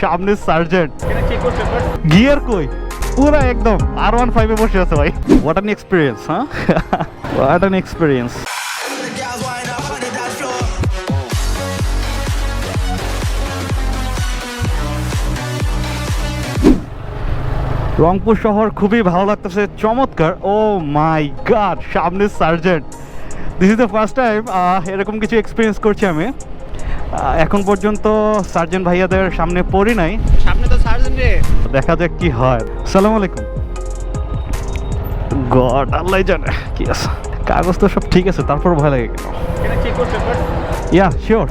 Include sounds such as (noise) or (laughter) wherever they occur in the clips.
সামনে sergeant. Gear কই? পুরা একদম আর ওয়ান ফাইভে বসে আছে ভাই। হোয়াট অ্যান এক্সপিরিয়েন্স হ্যাঁ হোয়াট অ্যান এক্সপিরিয়েন্স রংপুর শহর খুবই ভালো লাগতেছে চমৎকার। ও মাই গড সামনে sergeant. This is the first time এরকম কিছু এক্সপিরিয়েন্স করছি আমি। এখন পর্যন্ত সার্জেন্ট ভাইয়াদের সামনে পড়ি নাই। সামনে তো সার্জন রে। দেখা যাক কি হয়। সালাম আলাইকুম। গড আল্লাহ জানে কি আছে। কাগজ তো সব ঠিক আছে তারপর ভয় লাগে কেন? চেক করতে পার ইয়া শিওর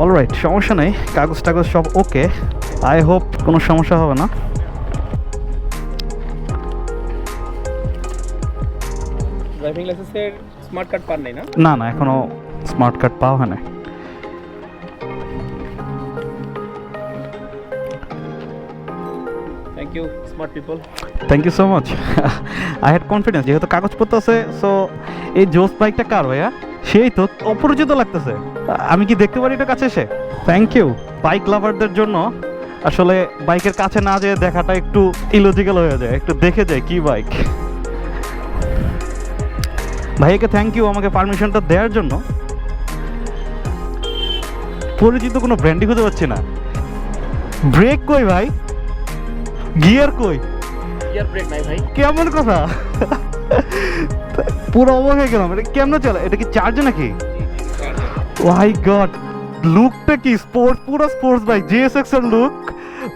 অলরাইট সমস্যা নেই কাগজ টাগজ সব ওকে আই হোপ কোনো সমস্যা হবে না। ড্রাইভিং লাইসেন্সের স্মার্ট কার্ড পান নাই না? না না এখনও স্মার্ট কার্ড পাওয়া হয় না। Thank you smart people thank you so much I had confidence যেহেতু কাগজপত্র আছে সো এই জোস বাইকটা কার ভাইয়া? সেই তো অপরিচিত লাগতেছে। আমি কি দেখতে পারি এটা কাছে এসে? থ্যাংক ইউ বাইক লাভারদের জন্য। আসলে বাইকের কাছে না যেয়ে দেখাটা একটু ইলজিক্যাল হয়ে যায় একটু দেখে যায় কি বাইক ভাইকে থ্যাংক ইউ আমাকে পারমিশনটা দেওয়ার জন্য। পরিচিত কোনো ব্র্যান্ডই খুঁজে পাচ্ছি না। ব্রেক কই ভাই? গিয়ার কই? ইয়ার ব্রেক নাই ভাই। কেমন কথা? পুরো অবাক হয়ে গেলাম। এটা কেমন চলে? এটা কি চার্জ নাকি? ওয়াই গড লুকটা কি স্পোর্টস পুরো স্পোর্টস বাইক জিএসএক্স এর লুক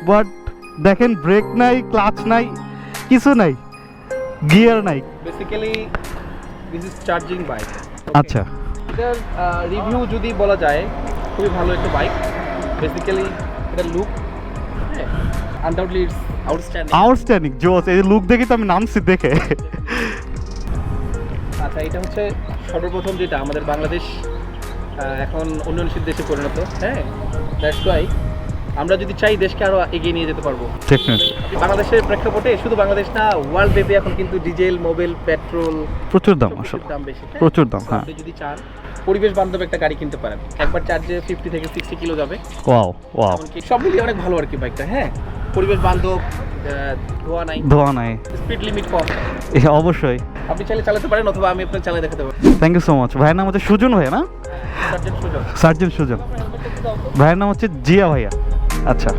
বাট দেখেন ব্রেক নাই ক্লাচ নাই কিছু নাই গিয়ার নাই। Basically this is charging bike আচ্ছা। এটার রিভিউ যদি বলা যায় খুবই ভালো একটা বাইক বেসিক্যালি এটা look undoubtedly it's outstanding outstanding জোস এই লুক দেখে তো আমি নামছি দেখে। আচ্ছা এটা হচ্ছে সর্বপ্রথম যেটা আমাদের বাংলাদেশ এখন উন্নয়নশীল দেশে পরিণত হ্যাঁ দ্যাটস ওয়াই আমরা যদি চাই দেশকে আরও এগিয়ে নিয়ে যেতে পারব। বাংলাদেশের প্রেক্ষাপটে শুধু বাংলাদেশ না ওয়ার্ল্ড ব্যাপী এখন কিন্তু ডিজেল মোবিল পেট্রোল প্রচুর দাম আসলে। দাম বেশি হ্যাঁ? প্রচুর দাম, হ্যাঁ। যদি চান পরিবেশ বান্ধব একটা গাড়ি কিনতে পারেন। একবার চার্জে ফিফটি থেকে সিক্সটি কিলো যাবে। ওয়াও ওয়াও সব মিলিয়ে অনেক ভালো আর কি বাইকটা হ্যাঁ? পরিবেশ বান্ধব ধোয়া নাই। ধোয়া নাই। স্পিড লিমিট কম। অবশ্যই। আপনি চাইলে চালাতে পারেন অথবা আমি আপনার চালিয়ে দেখাতে পারব। থ্যাংক ইউ সো মাচ ভাইয়ের নাম হচ্ছে সুজন ভাইয়া না? সার্জেন্ট সুযোগ সার্জেন সুজন। ভাইয়ের নাম হচ্ছে জিয়া ভাইয়া। আচ্ছা।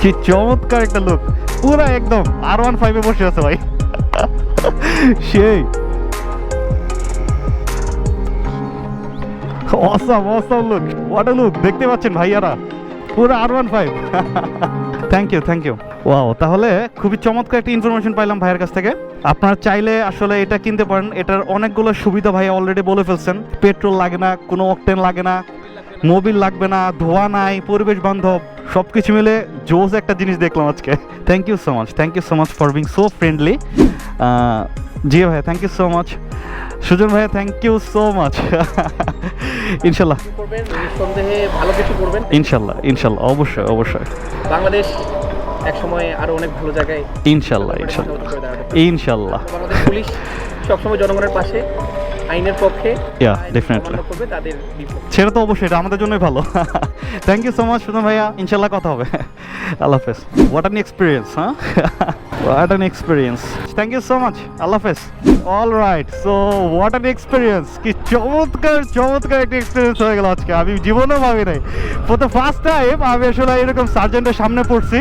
কি চমৎকার একটা লোক পুরা একদম আর ওয়ান ফাইভে বসে আছে ভাই। সেই। Awesome awesome look what a look দেখতে পাচ্ছেন ভাইয়ারা। পুরো R one five thank you thank you wow তাহলে খুবই চমৎকার একটা ইনফরমেশন পাইলাম ভাইয়ের কাছ থেকে। আপনারা চাইলে আসলে এটা কিনতে পারেন। এটার অনেকগুলো সুবিধা ভাই অলরেডি বলে ফেলছেন। পেট্রোল লাগে না, কোনো অকটেন লাগে না। মোবিল লাগবে না ধোয়া নাই পরিবেশ বান্ধব সব কিছু মিলে জোস একটা জিনিস দেখলাম আজকে। Thank you so much thank you so much for being so friendly জি ভাইয়া thank you so much Sujon ভাইয়া থ্যাংক ইউ সো মাচ ইনশাল্লাহ। ভালো কিছু করবেন। ইনশাল্লাহ ইনশাল্লাহ অবশ্যই অবশ্যই। বাংলাদেশ এক সময় আরও অনেক ভালো জায়গায় ইনশাল্লাহ ইনশাল্লাহ। ইনশাল্লাহ। পুলিশ সবসময় জনগণের পাশে। আইনের পক্ষে করবে তাদের সেটা তো অবশ্যই এটা আমাদের জন্যই ভালো। Thank you so much Sujon ভাইয়া ইনশাল্লাহ কথা হবে। (laughs) আল্লাহ হাফেজ। হোয়াট অ্যান এক্সপিরিয়েন্স হ্যাঁ what an experience thank you so much আল্লাহ হাফেজ। All right so what an experience কি চমৎকার চমৎকার একটা এক্সপিরিয়েন্স হয়ে গেল আজকে। আমি জীবনেও ভাবি নাই ফর দ্য ফার্স্ট টাইম আমি আসলে এরকম সার্জেন্টের সামনে পড়ছি।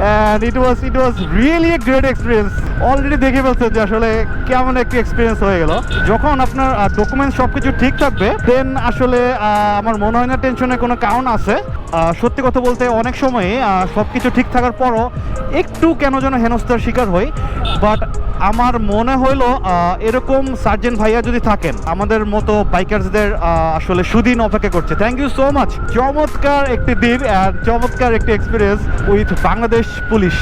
And it was it was really a great experience already দেখে ফেলছেন যে আসলে কেমন একটি এক্সপিরিয়েন্স হয়ে গেল। যখন আপনার ডকুমেন্টস সব কিছু ঠিক থাকবে দেন আসলে আমার মনে হয় না টেনশনের কোনো কারণ আছে। সত্যি কথা বলতে অনেক সময় সব কিছু ঠিক থাকার পরও একটু কেন যেন হেনস্থার শিকার হই। বাট আমার মনে হলো এরকম সার্জেন ভাইয়া যদি থাকেন, আমাদের মতো বাইকার্সদের আসলে সুদিন অপেক্ষা করছে। থ্যাংক ইউ সো মাচ চমৎকার একটি দিন চমৎকার একটি এক্সপিরিয়েন্স উইথ বাংলাদেশ পুলিশ।